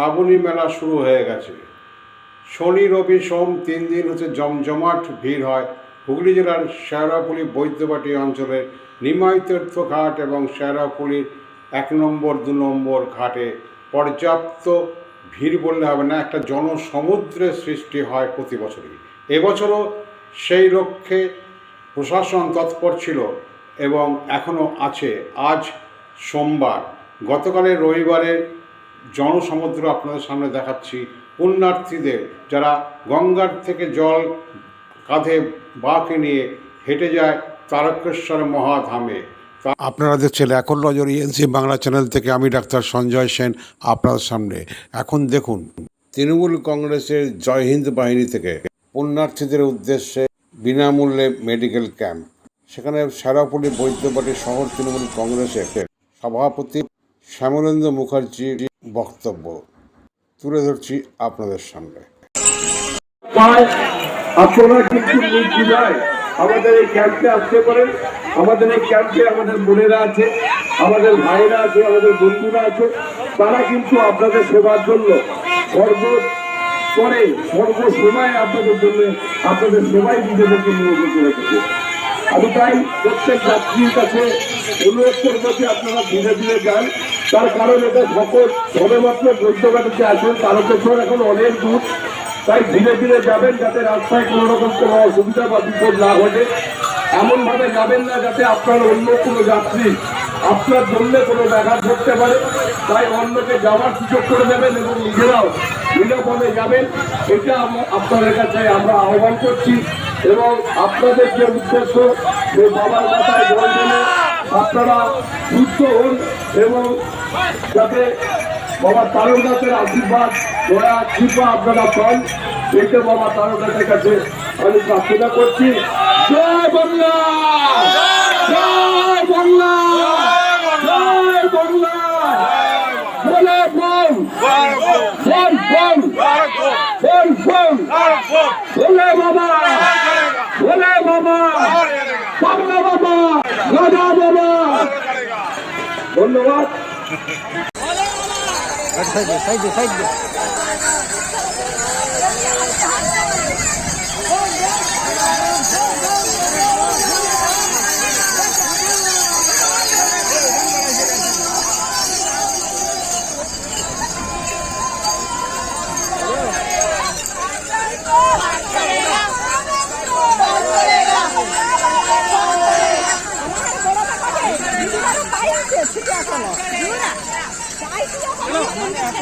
শ্রাবণী মেলা শুরু হয়ে গেছে। শনি, রবি, সোম তিন দিন হচ্ছে জমজমাট ভিড় হয়। হুগলি জেলার শেয়ারাপুলি বৈদ্যবাটি অঞ্চলের নিমাইতীর্থ ঘাট এবং শেয়ারাপুলির এক নম্বর, দু নম্বর ঘাটে পর্যাপ্ত ভিড় বললে হবে না, একটা জনসমুদ্রের সৃষ্টি হয় প্রতি বছরই। এবছরও সেই লক্ষ্যে প্রশাসন তৎপর ছিল এবং এখনও আছে। আজ সোমবার, গতকালের রবিবারের জনসমুদ্র আপনাদের সামনে দেখাচ্ছি। পুণ্যার্থীদের, যারা গঙ্গার থেকে জল কাঁধে বাঁকে নিয়ে হেঁটে যায় তারকেশ্বর মহাধামে। আপনারা দেখছেন এখন নজর ইএনসি বাংলা চ্যানেল থেকে আমি ডাক্তার সঞ্জয় সেন আপনাদের সামনে। এখন দেখুন, তৃণমূল কংগ্রেসের জয় হিন্দ বাহিনী থেকে পুণ্যার্থীদের উদ্দেশ্যে বিনামূল্যে মেডিকেল ক্যাম্প। সেখানে সারাপল্লী বৈদ্যবাটি শহর তৃণমূল কংগ্রেসের সভাপতি শ্যামলেন্দ্র মুখার্জির বক্তব্য তুলে ধরছি আপনাদের সামনে। আপনারা কিন্তু নির্দ্বিধায় আমাদের এই ক্যাম্পে আসতে পারেন আমাদের এই ক্যাম্পে আমাদের বোনেরা আছে, আমাদের ভাইরা আছে, আমাদের বন্ধুরা আছে। তারা কিন্তু আপনাদের সেবার জন্য সর্ব করে সর্বসময় আপনাদের জন্য আপনাদের সেবাই নিজেদেরকে করে রেখেছে। আমি তাই প্রত্যেক যাত্রীর কাছে অনুরোধ করব যে আপনারা ধীরে ধীরে যান। তার কারণ এটা সকল সবেমাত্র বৈদ্যঘাটিতে আসেন, তারকেশ্বর এখন অনেক দূর। তাই ধীরে ধীরে যাবেন যাতে রাস্তায় কোনো রকম কোনো অসুবিধা বা বিপদ না ঘটে। এমনভাবে যাবেন না যাতে আপনার অন্য কোনো যাত্রী আপনার জন্য কোনো ব্যাঘাত ঘটতে পারে। তাই অন্যকে যাওয়ার সুযোগ করে দেবেন এবং নিজেরাও নিরাপদে যাবেন। এটা আপনাদের কাছে আমরা আহ্বান করছি এবং আপনাদের যে উদ্দেশ্য, যে বাবার মাথায় জল আপনারা সুস্থ হন এবং যাতে বাবা তারকনাথের আশীর্বাদ, দয়া, কৃপা আপনারা পান। এটা বাবা তারকনাথের কাছে আমি প্রার্থনা করছি। জয় বাংলা! জয় বাংলা! বাবা। বাবা। ধন্যবাদ। સાઈડ સાઈડ સાઈડ মানে এত